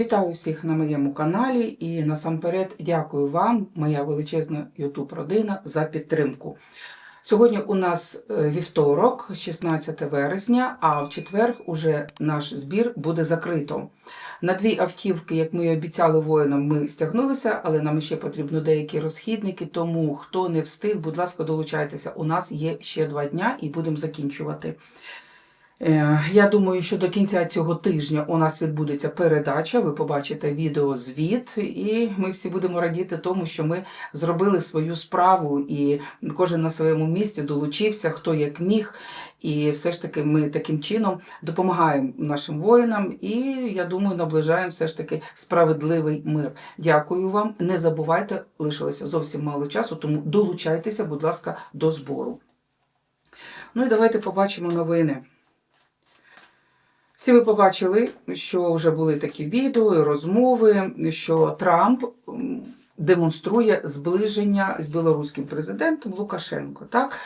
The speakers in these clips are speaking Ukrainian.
Вітаю всіх на моєму каналі і насамперед дякую вам, моя величезна youtube родина, за підтримку. Сьогодні у нас е, вівторок, 16 вересня, а в четвер уже наш збір буде закрито. На дві автівки, як ми і обіцяли воїнам, ми стягнулися, але нам ще потрібно деякі розхідники. Тому хто не встиг, будь ласка, долучайтеся. У нас є ще два дня і будемо закінчувати. Е, Я думаю, що до кінця цього тижня у нас відбудеться передача. Ви побачите відеозвіт, і ми всі будемо радіти тому, що ми зробили свою справу, і кожен на своєму місці долучився, хто як міг. І все ж таки ми таким чином допомагаємо нашим воїнам, і я думаю, наближаємо все ж таки справедливий мир. Дякую вам. Не забувайте, лишилося зовсім мало часу, тому долучайтеся, будь ласка, до збору. Ну і давайте побачимо новини. Всі ви побачили, що вже були такі відео і розмови, що Трамп демонструє зближення з білоруським президентом Лукашенко. Так?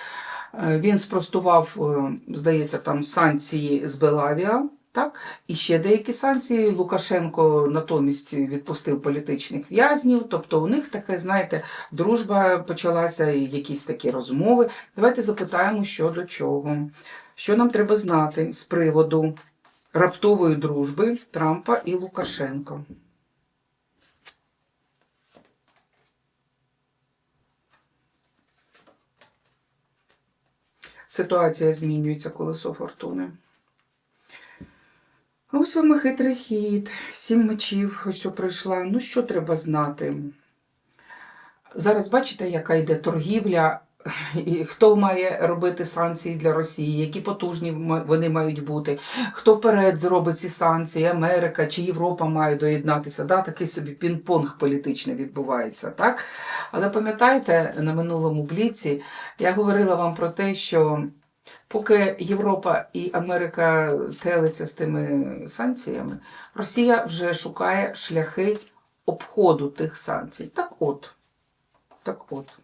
Е, Він спростував, е, здається, там санкції з Белавія. Так, і ще деякі санкції. Лукашенко натомість відпустив політичних в'язнів. Тобто у них таке, знаєте, дружба почалася, і якісь такі розмови. Давайте запитаємо, що до чого. Що нам треба знати з приводу раптової дружби Трампа і Лукашенко. Ситуація змінюється колесо фортуни. Ось вам хитрий хід, сім мечів, ось що прийшла. Ну, що треба знати? Зараз бачите, яка йде торгівля і хто має робити санкції для Росії, які потужні вони мають бути, хто вперед зробить ці санкції, Америка чи Європа має доєднатися. Да? Такий собі пінг-понг політичний відбувається. Так? Але пам'ятаєте, на минулому бліці я говорила вам про те, що поки Європа і Америка телиться з тими санкціями, Росія вже шукає шляхи обходу тих санкцій. Так от, так от.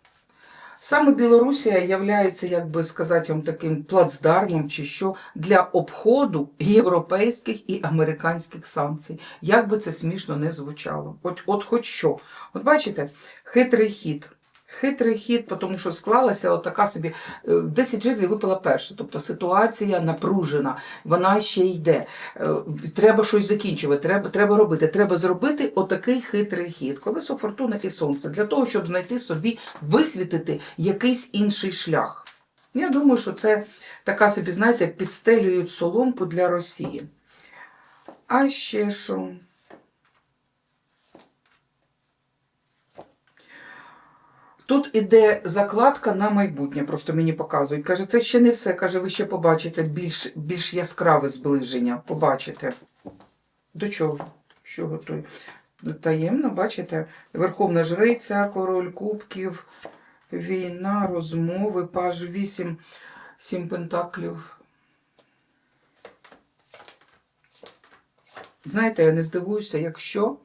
Саме Білорусія являється, як би сказати вам, таким плацдармом чи що для обходу європейських і американських санкцій. Як би це смішно не звучало. От, от хоч що. От бачите, хитрий хід. Хитрий хід, тому що склалася от така собі е, 10 жезлів випала перша. Тобто ситуація напружена, вона ще йде. Е, Треба щось закінчувати, треба, треба робити. Треба зробити отакий хитрий хід. Колесо фортуни і сонце для того, щоб знайти собі, висвітити якийсь інший шлях. Я думаю, що це така собі, знаєте, підстелюють соломку для Росії. А ще що? Тут іде закладка на майбутнє, просто мені показують. Каже, це ще не все. Каже, ви ще побачите більш, більш яскраве зближення. Побачите. До чого? Що готує? Таємно, бачите? Верховна жриця, король кубків, війна, розмови, паж 8, 7 пентаклів. Знаєте, я не здивуюся, якщо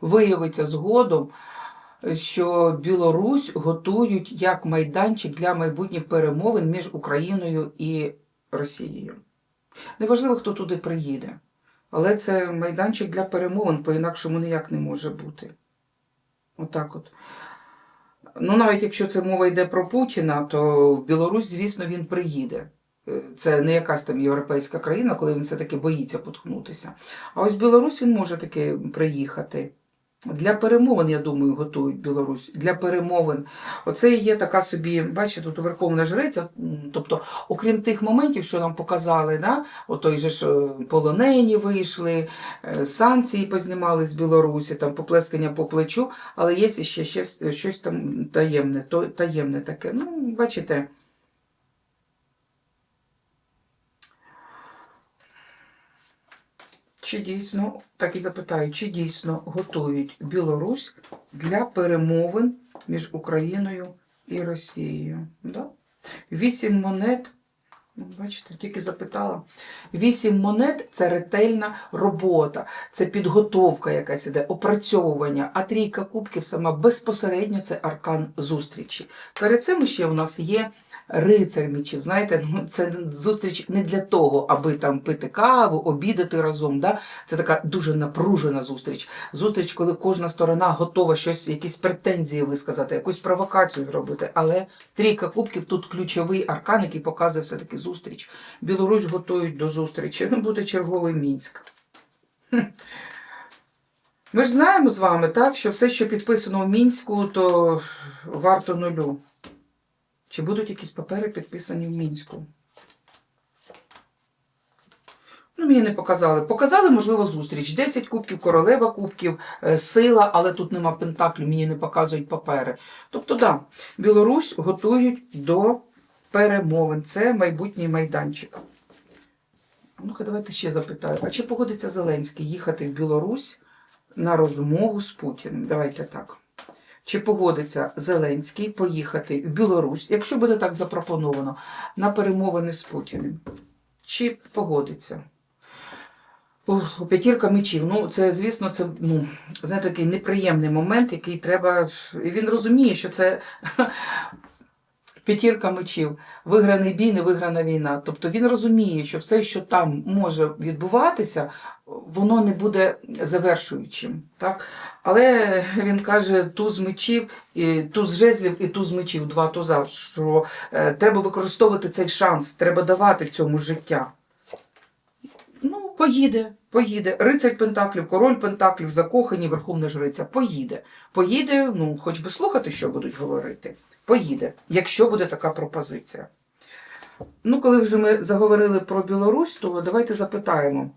виявиться згодом, що Білорусь готують як майданчик для майбутніх перемовин між Україною і Росією. Неважливо, хто туди приїде, але це майданчик для перемовин, по-інакшому ніяк не може бути. Отак от. Ну, навіть якщо це мова йде про Путіна, то в Білорусь, звісно, він приїде. Е, Це не якась там європейська країна, коли він все-таки боїться поткнутися. А ось Білорусь він може таки приїхати. Для перемовин, я думаю, готують Білорусь. Для перемовин. Оце є така собі, бачите, тут Верховна Жриця. Тобто, окрім тих моментів, що нам показали, да, отой же ж е, полонені вийшли, е, санкції познімали з Білорусі, там поплескання по плечу, але є ще щось, щось там таємне, таємне таке. Ну, бачите. Чи дійсно, так і запитаю, чи дійсно готують Білорусь для перемовин між Україною і Росією? Да? Вісім монет. Ну, Бачите, тільки запитала. Вісім монет це ретельна робота, це підготовка якась іде, опрацьовування. А трійка кубків сама безпосередньо це аркан зустрічі. Перед цим ще у нас є рицар мічів. Знаєте, ну, це зустріч не для того, аби там пити каву, обідати разом. Да? Це така дуже напружена зустріч. Зустріч, коли кожна сторона готова щось, якісь претензії висказати, якусь провокацію зробити. Але трійка кубків тут ключовий аркан, який показує все-таки зустріч. Білорусь готують до зустрічі. Ну, буде черговий Мінськ. Ми ж знаємо з вами, так, що все, що підписано у Мінську, то варто нулю. Чи будуть якісь папери підписані в Мінську? Ну, мені не показали. Показали, можливо, зустріч. 10 кубків, королева кубків, е, сила, але тут нема пентаклю, мені не показують папери. Тобто, да, Білорусь готують до перемовин. Це майбутній майданчик. Ну-ка, давайте ще запитаю. А чи погодиться Зеленський їхати в Білорусь на розмову з Путіним? Давайте так. Чи погодиться Зеленський поїхати в Білорусь, якщо буде так запропоновано, на перемовини з Путіним? Чи погодиться? О, п'ятірка мечів. Ну, це, звісно, це ну, знаєте, такий неприємний момент, який треба. І він розуміє, що це п'ятірка мечів, виграний бій, не виграна війна. Тобто він розуміє, що все, що там може відбуватися, воно не буде завершуючим. Так? Але він каже, туз мечів, і туз жезлів і туз мечів, два туза, що е, треба використовувати цей шанс, треба давати цьому життя. Ну, поїде, поїде. Рицарь Пентаклів, король Пентаклів, закохані, верховна жриця. Поїде. Поїде, ну, хоч би слухати, що будуть говорити. Поїде, якщо буде така пропозиція. Ну, коли вже ми заговорили про Білорусь, то давайте запитаємо,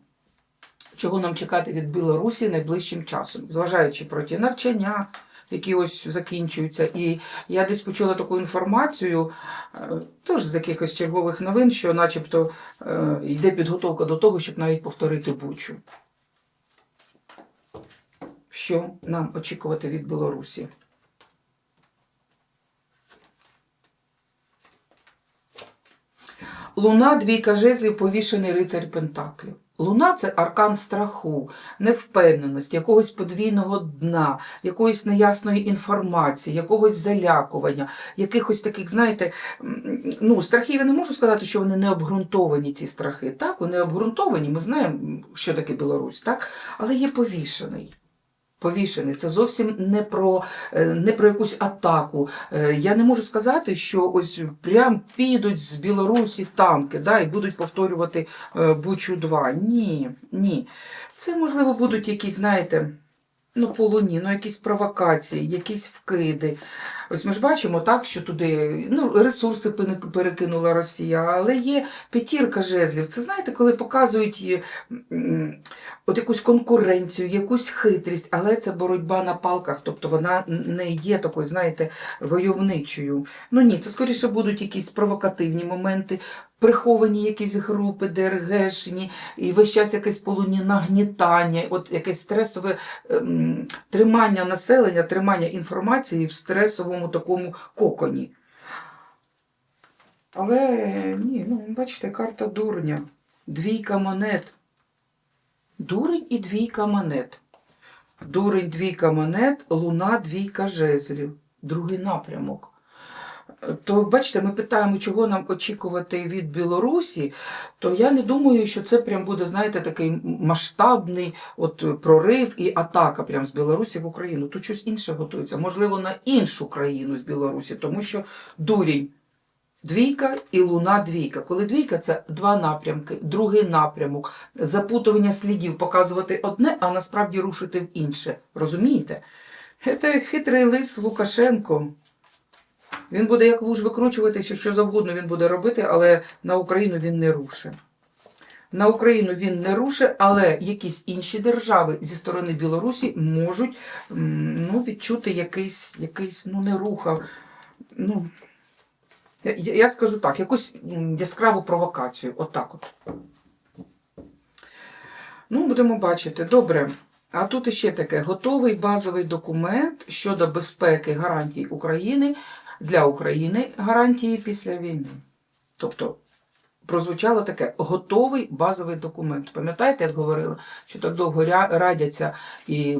чого нам чекати від Білорусі найближчим часом, зважаючи про ті навчання, які ось закінчуються. І я десь почула таку інформацію, е, теж з якихось чергових новин, що начебто е, йде підготовка до того, щоб навіть повторити Бучу. Що нам очікувати від Білорусі? Луна, двійка жезлів, повішений рицарь Пентаклів. Луна це аркан страху, невпевненості, якогось подвійного дна, якоїсь неясної інформації, якогось залякування, якихось таких, знаєте, ну, страхів я не можу сказати, що вони не обґрунтовані, ці страхи. Так, вони обґрунтовані, ми знаємо, що таке Білорусь, так? але є повішений. Повішений. Це зовсім не про, е, не про якусь атаку. Е, Я не можу сказати, що ось прям підуть з Білорусі танки да, і будуть повторювати е, Бучу 2. Ні, ні. Це, можливо, будуть якісь, знаєте, ну, полоні, ну, якісь провокації, якісь вкиди. Ось ми ж бачимо так, що туди ну, ресурси перекинула Росія, але є п'ятірка жезлів. Це знаєте, коли показують е, от якусь конкуренцію, якусь хитрість, але це боротьба на палках, тобто вона не є такою, знаєте, войовничою. Ну ні, це скоріше будуть якісь провокативні моменти, приховані якісь групи, ДРГшні, і весь час якесь полуні нагнітання, от якесь стресове ем, тримання населення, тримання інформації в стресовому такому коконі. Але ні, ну бачите, карта дурня, двійка монет. Дурень і двійка монет. Дурень, двійка монет, луна, двійка жезлів. Другий напрямок. То бачите, ми питаємо, чого нам очікувати від Білорусі, то я не думаю, що це прям буде, знаєте, такий масштабний от прорив і атака прям з Білорусі в Україну. Тут щось інше готується, можливо, на іншу країну з Білорусі, тому що дурень Двійка і луна двійка. Коли двійка це два напрямки, другий напрямок, запутування слідів, показувати одне, а насправді рушити в інше. Розумієте? Це хитрий лис Лукашенко. Він буде як вуж викручуватися, що завгодно він буде робити, але на Україну він не рушить. На Україну він не рушить, але якісь інші держави зі сторони Білорусі можуть ну, відчути якийсь, якийсь ну, не руха. Ну, я, я скажу так, якусь яскраву провокацію. Отак от. Ну, будемо бачити. Добре. А тут іще таке готовий базовий документ щодо безпеки гарантій України для України гарантії після війни. Тобто прозвучало таке готовий базовий документ. Пам'ятаєте, як говорила, що так довго радяться і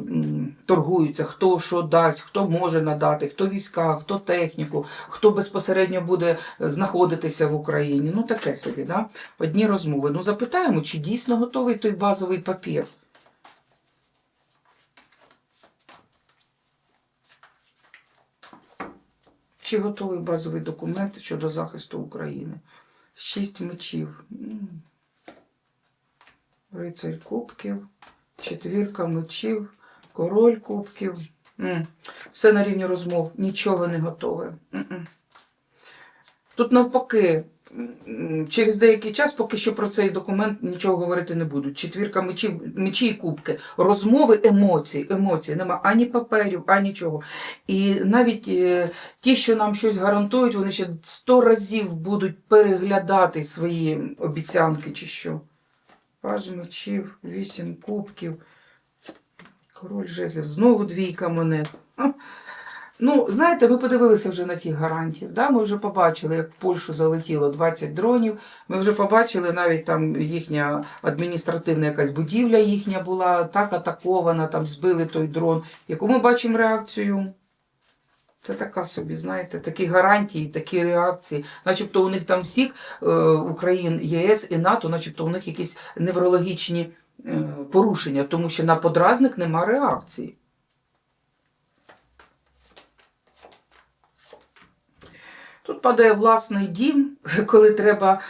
торгуються, хто що дасть, хто може надати, хто війська, хто техніку, хто безпосередньо буде знаходитися в Україні. Ну таке собі, да? одні розмови. Ну запитаємо, чи дійсно готовий той базовий папір. Чи готовий базовий документ щодо захисту України? Шість мечів. Рицарь кубків, четвірка мечів, король кубків. Все на рівні розмов, нічого не готове. Тут навпаки, через деякий час поки що про цей документ нічого говорити не будуть. Четвірка мечів, мечі і кубки, розмови, емоції, емоції. Нема ані паперів, ані нічого. І навіть е, ті, що нам щось гарантують, вони ще сто разів будуть переглядати свої обіцянки чи що. Паж мечів, вісім кубків, король жезлів, знову двійка монет. Ну, знаєте, ми подивилися вже на ті гарантії. Да? Ми вже побачили, як в Польщу залетіло 20 дронів. Ми вже побачили навіть там їхня адміністративна якась будівля їхня була так атакована, там збили той дрон. Яку ми бачимо реакцію? Це така собі, знаєте, такі гарантії, такі реакції. Начебто у них там всіх е, Україн, ЄС і НАТО, начебто у них якісь неврологічні е, порушення, тому що на подразник нема реакції. Тут падає власний дім, коли треба.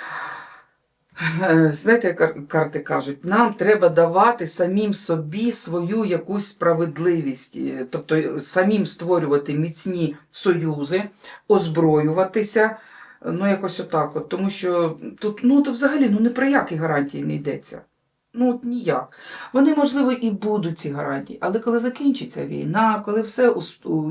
е, Знаєте, як карти кажуть, нам треба давати самим собі свою якусь справедливість, е, тобто самим створювати міцні союзи, озброюватися, ну якось отак. От, тому що тут ну, то взагалі ну, ні про які гарантії не йдеться. Ну, от ніяк. Вони, можливо, і будуть ці гарантії, але коли закінчиться війна, коли все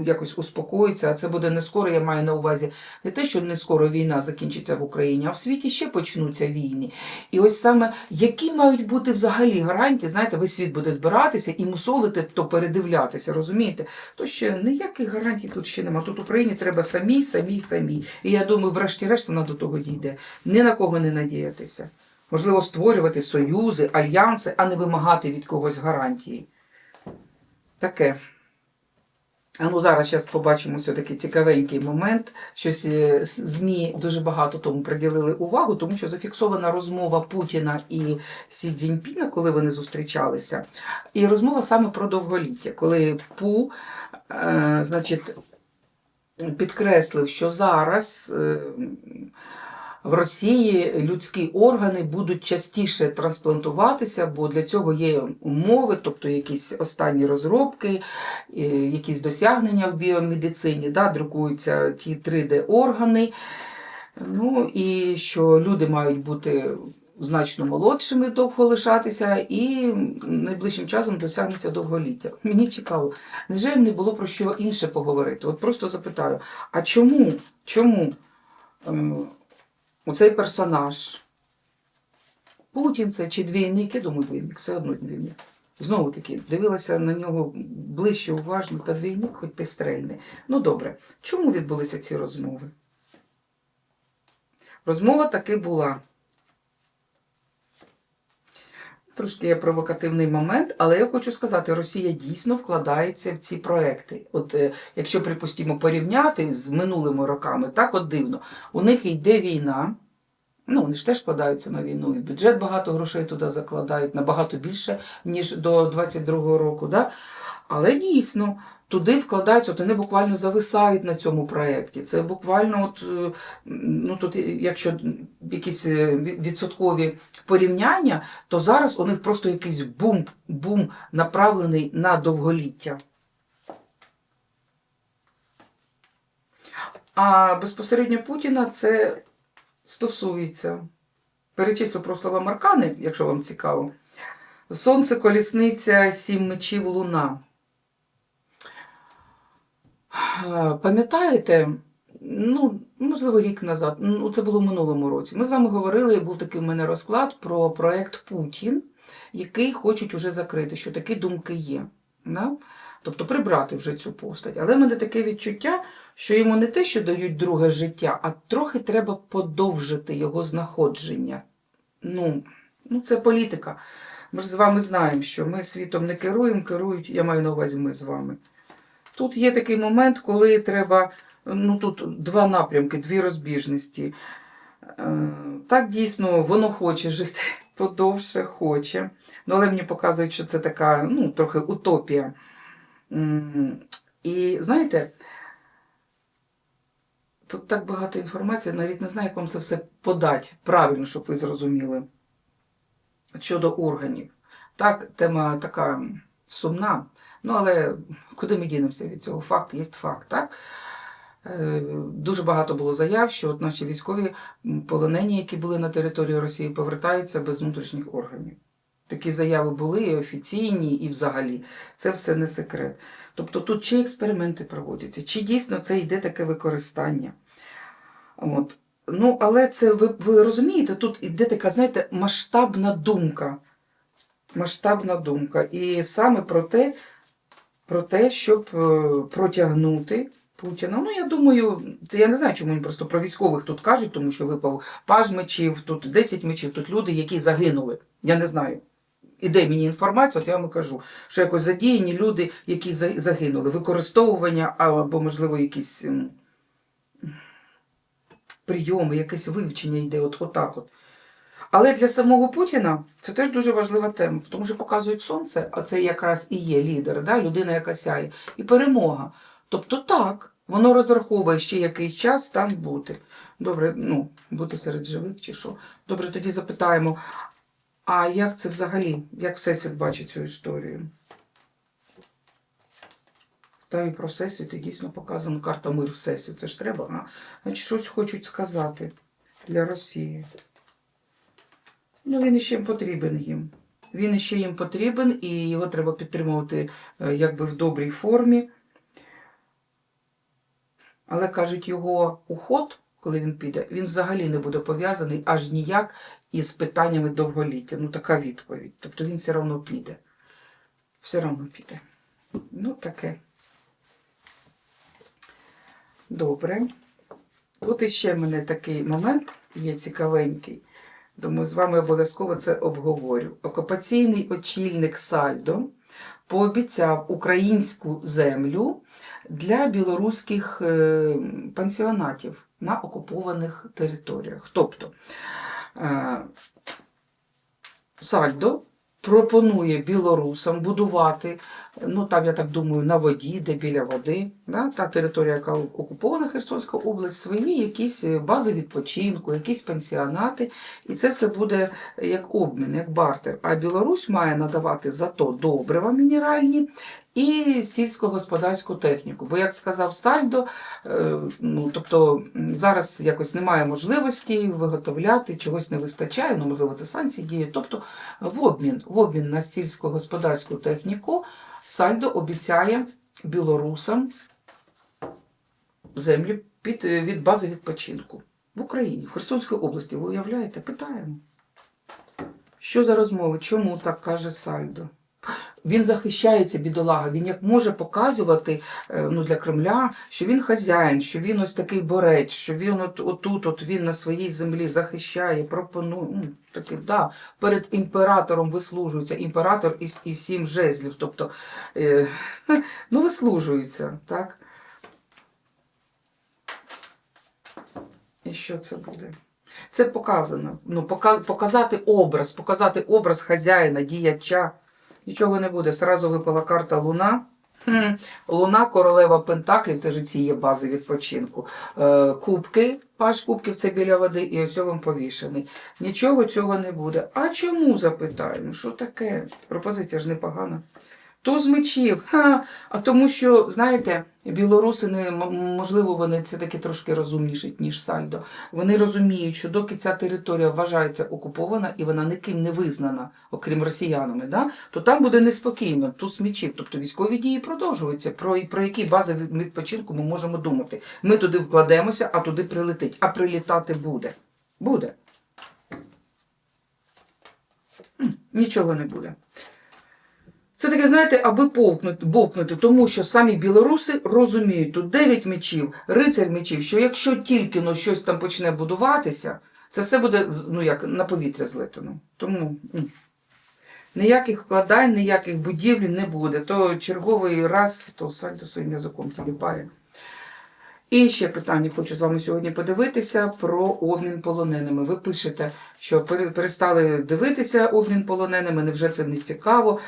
якось успокоїться, а це буде не скоро, я маю на увазі не те, що не скоро війна закінчиться в Україні, а в світі ще почнуться війни. І ось саме які мають бути взагалі гарантії, знаєте, весь світ буде збиратися і мусолити, то передивлятися, розумієте? То ще ніяких гарантій тут ще нема. Тут Україні треба самі, самі, самі. І я думаю, врешті-решт вона до того дійде. Ні на кого не надіятися. Можливо, створювати союзи, альянси, а не вимагати від когось гарантії. Таке. А ну зараз зараз побачимо все-таки цікавенький момент. Щось е, ЗМІ дуже багато тому приділили увагу, тому що зафіксована розмова Путіна і Сі Цзіньпіна, коли вони зустрічалися. І розмова саме про довголіття, коли Пу, е, значить, підкреслив, що зараз. Е, в Росії людські органи будуть частіше трансплантуватися, бо для цього є умови, тобто якісь останні розробки, е, якісь досягнення в біомедицині, да, друкуються ті 3D-органи. Ну і що люди мають бути значно молодшими, довго лишатися, і найближчим часом досягнеться довголіття. Мені цікаво, невже не було про що інше поговорити? От просто запитаю: а чому? Чому? Оцей персонаж. Путін це чи двійник, я думаю, двійник, все одно двійник. Знову таки, дивилася на нього ближче уважно, та двійник, хоч ти стрельне. Ну добре, чому відбулися ці розмови? Розмова таки була. Трошки є провокативний момент, але я хочу сказати, Росія дійсно вкладається в ці проекти. От е, якщо, припустимо, порівняти з минулими роками, так от дивно. У них йде війна. Ну, вони ж теж вкладаються на війну, і бюджет багато грошей туди закладають, набагато більше, ніж до 22-го року. Да? Але дійсно, туди вкладаються, от вони буквально зависають на цьому проєкті. Це буквально, от, е, ну, тут, якщо якісь е, відсоткові порівняння, то зараз у них просто якийсь бум, бум направлений на довголіття. А безпосередньо Путіна це стосується. Перечислю про слова Маркани, якщо вам цікаво. Сонце, колісниця, сім мечів, луна. Е, Пам'ятаєте, ну, можливо, рік назад, ну, це було в минулому році. Ми з вами говорили, був такий в мене розклад про проект Путін, який хочуть уже закрити, що такі думки є. Да? Тобто прибрати вже цю постать. Але в мене таке відчуття, що йому не те, що дають друге життя, а трохи треба подовжити його знаходження. Ну, ну це політика. Ми ж з вами знаємо, що ми світом не керуємо, керують, я маю на увазі ми з вами. Тут є такий момент, коли треба, ну тут два напрямки, дві розбіжності. Е, Так, дійсно, воно хоче жити подовше, хоче. Ну, але мені показують, що це така, ну, трохи утопія. І знаєте, тут так багато інформації, навіть не знаю, як вам це все подати правильно, щоб ви зрозуміли. Щодо органів. Так, тема така сумна, ну але куди ми дінемося від цього? Факт є факт, так? Е, Дуже багато було заяв, що от наші військові полонені, які були на території Росії, повертаються без внутрішніх органів. Такі заяви були і офіційні, і взагалі. Це все не секрет. Тобто тут чи експерименти проводяться, чи дійсно це йде таке використання. От. Ну, але це ви, ви розумієте, тут іде така, знаєте, масштабна думка. Масштабна думка. І саме про те, про те, щоб е, протягнути Путіна. Ну, я думаю, це я не знаю, чому вони просто про військових тут кажуть, тому що випав паж мечів, тут 10 мечів, тут люди, які загинули. Я не знаю. Іде мені інформація, от я вам кажу, що якось задіяні люди, які загинули, використовування або, можливо, якісь прийоми, якесь вивчення йде, от, отак от. Але для самого Путіна це теж дуже важлива тема, тому що показують сонце, а це якраз і є лідер, да? людина, яка сяє, і перемога. Тобто так, воно розраховує ще якийсь час там бути. Добре, ну, бути серед живих чи що. Добре, тоді запитаємо, а як це взагалі, як Всесвіт бачить цю історію? Та і про Всесвіт і дійсно показано карта мир Всесвіт. Це ж треба, а? Значить, щось хочуть сказати для Росії. Ну, він їм потрібен їм. Він іще їм потрібен, і його треба підтримувати е, якби в добрій формі. Але кажуть, його уход, коли він піде, він взагалі не буде пов'язаний аж ніяк із питаннями довголіття. Ну, така відповідь. Тобто він все одно піде. Все одно піде. Ну, таке. Добре. Тут іще в мене такий момент є цікавенький. Думаю, з вами обов'язково це обговорю. Окупаційний очільник Сальдо пообіцяв українську землю для білоруських е, пансіонатів на окупованих територіях. Тобто е, Сальдо пропонує білорусам будувати, ну там, я так думаю, на воді, де біля води, да, та територія, яка окупована Херсонська область, свої якісь е, бази відпочинку, якісь пансіонати, і це все буде як обмін, як бартер. А Білорусь має надавати зато добрива мінеральні і сільськогосподарську техніку. Бо, як сказав Сальдо, е, ну, тобто зараз якось немає можливості виготовляти, чогось не вистачає, ну, можливо, це санкції діють. Тобто в обмін, в обмін на сільськогосподарську техніку Сальдо обіцяє білорусам землі під, е, від бази відпочинку в Україні, в Херсонській області. Ви уявляєте? Питаємо. Що за розмови? Чому так каже Сальдо? Він захищається, бідолага. Він як може показувати е, ну, для Кремля, що він хазяїн, що він ось такий борець, що він от, отут, от він на своїй землі захищає, пропонує. Ну, такий, да, перед імператором вислужується. Імператор із, із сім жезлів. Тобто, е, ну, вислужується, так? І що це буде? Це показано. Ну, показати образ, показати образ хазяїна, діяча. Нічого не буде. Сразу випала карта Луна. Луна, королева Пентаклів, це ж ці є бази відпочинку. Е, кубки, паш кубків це біля води, і ось вам повішений. Нічого цього не буде. А чому запитаю? Ну що таке? Пропозиція ж непогана. Туз мечів. Ха. А тому що, знаєте, білоруси, не, можливо, вони це таки трошки розумніші, ніж Сальдо. Вони розуміють, що доки ця територія вважається окупована і вона ніким не визнана, окрім росіянами, да, то там буде неспокійно, туз мечів. Тобто військові дії продовжуються. Про, про які бази відпочинку ми можемо думати. Ми туди вкладемося, а туди прилетить. А прилітати буде. Буде. Нічого не буде. Це таке, знаєте, аби повкнути, тому що самі білоруси розуміють, тут 9 мечів, рицарь мечів, що якщо тільки ну, щось там почне будуватися, це все буде ну, як на повітря злетано. Тому м. ніяких вкладань, ніяких будівель не буде. То черговий раз, то сальдо своїм язиком тіліпає. І ще питання хочу з вами сьогодні подивитися про обмін полоненими. Ви пишете, що перестали дивитися обмін полоненими, невже це не цікаво?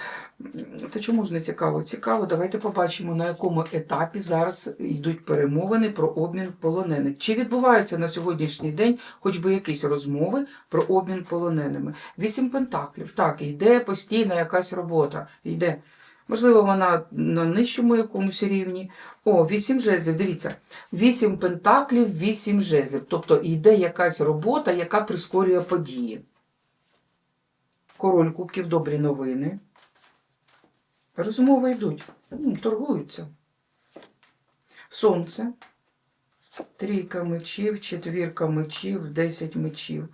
Та чому ж не цікаво? Цікаво, давайте побачимо, на якому етапі зараз йдуть перемовини про обмін полонених. Чи відбуваються на сьогоднішній день хоч би якісь розмови про обмін полоненими? Вісім пентаклів. Так, йде постійна якась робота. Йде. Можливо, вона на нижчому якомусь рівні. О, вісім жезлів. Дивіться, вісім пентаклів, вісім жезлів. Тобто йде якась робота, яка прискорює події. Король кубків, добрі новини. Розмови йдуть, М, торгуються. Сонце. Трійка мечів, четвірка мечів, десять мечів.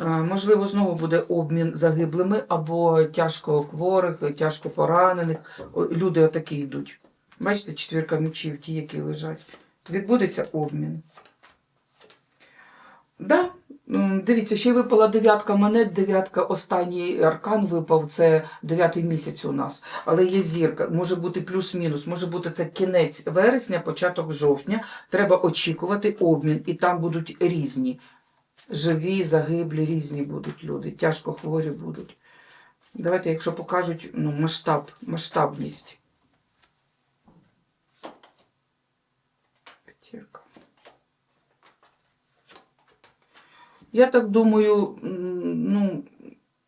Е, Можливо, знову буде обмін загиблими або тяжко хворих, тяжко поранених. Люди отакі йдуть. Бачите, четвірка мечів, ті, які лежать. Відбудеться обмін. Да, дивіться, ще й випала дев'ятка монет, дев'ятка, останній аркан випав, це дев'ятий місяць у нас. Але є зірка, може бути плюс-мінус, може бути це кінець вересня, початок жовтня. Треба очікувати обмін, і там будуть різні. Живі, загиблі, різні будуть люди, тяжко хворі будуть. Давайте, якщо покажуть ну, масштаб, масштабність. П'ятірка. Я так думаю, ну,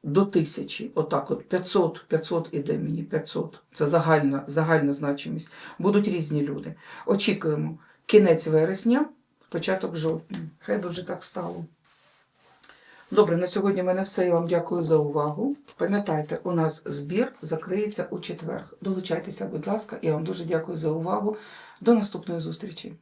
до тисячі, отак от 500, 500 іде мені, 500. Це загальна, загальна значимість. Будуть різні люди. Очікуємо кінець вересня, початок жовтня. Хай би вже так стало. Добре, на сьогодні в мене все. Я вам дякую за увагу. Пам'ятайте, у нас збір закриється у четвер. Долучайтеся, будь ласка, я вам дуже дякую за увагу. До наступної зустрічі.